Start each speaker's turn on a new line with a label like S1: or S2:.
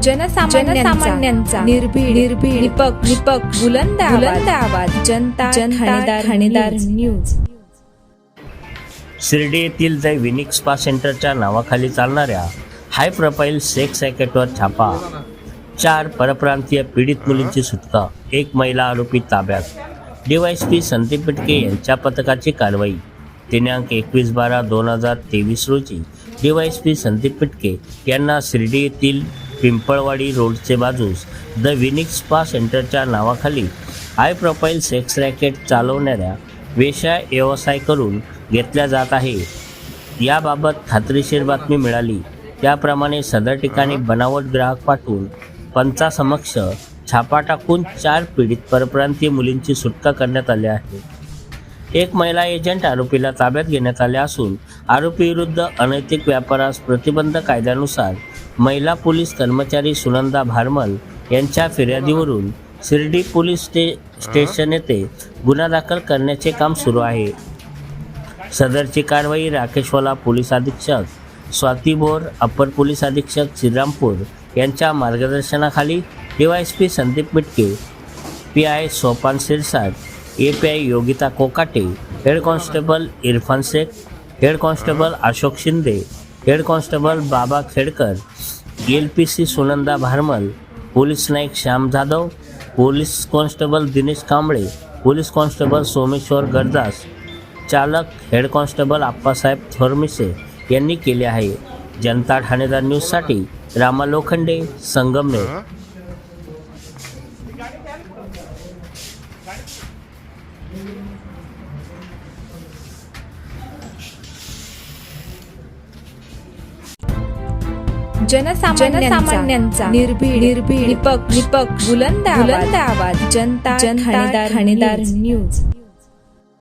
S1: जनसामान्यांचा निर्भीड निर्भीड निपक निपक बुलंद बुलंद आवाज. जनता जनता ठाणेदार न्यूज.
S2: शिर्डी येथील द विनिक स्पा सेंटरच्या नावाखाली चालणाऱ्या हाय प्रोफाईल सेक्स रॅकेटवर छापा. चार परप्रांतीय पीडित मुलींची सुटका. एक महिला आरोपी ताब्यात. डीवायसपी संदीप पिटके यांच्या पथकाची कारवाई. दिनांक एकवीस बारा दोन हजार तेवीस रोजी डीवायसपी संदीप पिटके यांना शिर्डी येथील पिंपळवाडी रोडचे बाजूस द विनिक स्पा सेंटरच्या नावाखाली हाय प्रोफाईल सेक्स रॅकेट चालवणाऱ्या वेश्या व्यवसाय करून घेतल्या जात आहे. याबाबत खात्रीशीर बातमी मिळाली. त्याप्रमाणे सदर ठिकाणी बनावट ग्राहक पाठवून पंचासमक्ष छापा टाकून चार पीडित परप्रांतीय मुलींची सुटका करण्यात आली आहे. एक महिला एजंट आरोपीला ताब्यात घेण्यात आले असून आरोपीविरुद्ध अनैतिक व्यापारास प्रतिबंध कायद्यानुसार महिला पोलीस कर्मचारी सुनंदा भारमल यांच्या फिर्यादीवरून शिर्डी पोलीस स्टे स्टेशन येथे गुन्हा दाखल करण्याचे काम सुरू आहे. सदरची कारवाई राकेशवाला पोलीस अधीक्षक स्वाती भोर अप्पर पोलीस अधीक्षक श्रीरामपूर यांच्या मार्गदर्शनाखाली DYSP Sandeep Mitke P I Sopan Shirsat A P I Yogita Kokate head constable Irfan Shaikh head constable Ashok Shinde head constable Baba Khedkar L P C Sunanda Bharmal police Naik Shyam Jadhav police constable Dinesh Kamble police constable Someshwar Gardas चालक head constable Appasaheb थोरमिसे यांनी केले आहे. जनता ठाणेदार न्यूजसाठी रामा लोखंडे संगमनेर.
S1: जनसामान्यांचा निर्भीड निर्भीड निपक निपक बुलंद बुलंद आवाज जनता जनता ठाणेदार न्यूज.